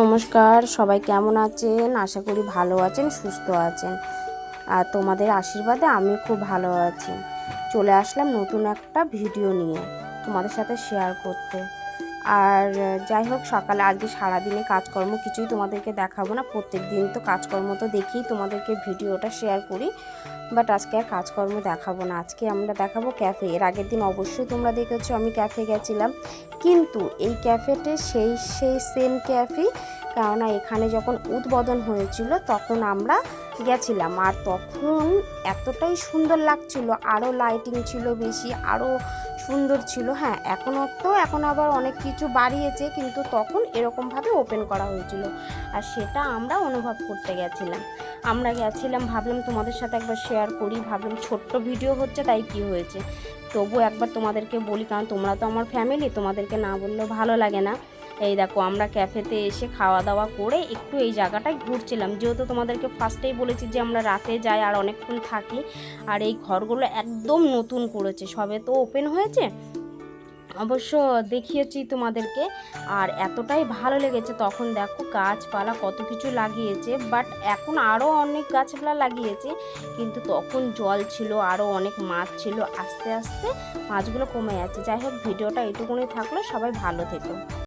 নমস্কার, সবাই কেমন আছেন? আশা করি ভালো আছেন, সুস্থ আছেন। আর তোমাদের আশীর্বাদে আমি খুব ভালো আছি। চলে আসলাম নতুন একটা ভিডিও নিয়ে তোমাদের সাথে শেয়ার করতে। আর যাই হোক, সকালে আজকে সারাদিনে কাজকর্ম কিছুই তোমাদেরকে দেখাবো না। প্রত্যেক দিন তো কাজকর্ম তো দেখি তোমাদেরকে ভিডিওটা শেয়ার করি। বাট আজকে আর কাজকর্ম দেখাবো না। আজকে আমরা দেখাবো ক্যাফে এর আগের দিন অবশ্যই তোমরা দেখেছ আমি ক্যাফে গেছিলাম। কিন্তু এই ক্যাফেতে সেই সেই সেম ক্যাফে কেননা এখানে যখন উদ্বোধন হয়েছিল তখন আমরা গেছিলাম। আর তখন এতটাই সুন্দর লাগছিল আরও লাইটিং ছিল বেশি আরও সুন্দর ছিল। হ্যাঁ এখনও তো, এখন আবার অনেক কিছু বাড়িয়েছে, কিন্তু তখন এরকমভাবে ওপেন করা হয়েছিল। আর সেটা আমরা অনুভব করতে গেছিলাম। আমরা গেছিলাম, ভাবলাম তোমাদের সাথে একবার শেয়ার করি। ভাবলাম ছোট্ট ভিডিও হচ্ছে, তাই কি হয়েছে? তবু একবার তোমাদেরকে বলি, কারণ তোমরা তো আমার ফ্যামিলি তোমাদেরকে না বললেও ভালো লাগে না। এই দেখো, আমরা ক্যাফেতে এসে খাওয়া দাওয়া করে একটু এই জায়গাটায় ঘুরছিলাম। যেহেতু তোমাদেরকে ফার্স্টেই বলেছি যে আমরা রাতে যাই আর অনেকক্ষণ থাকি, আর এই ঘরগুলো একদম নতুন করেছে। সবে তো ওপেন হয়েছে, অবশ্য দেখিয়েছি তোমাদেরকে, আর এতটাই ভালো লেগেছে। তখন দেখো গাছপালা কত কিছু লাগিয়েছে বাট এখন আরও অনেক গাছপালা লাগিয়েছে, কিন্তু তখন জল ছিল আরও অনেক মাছ ছিল, আস্তে আস্তে মাছগুলো কমে যাচ্ছে। যাই হোক, ভিডিওটা এটুকুনি থাকল। সবাই ভালো থেকো।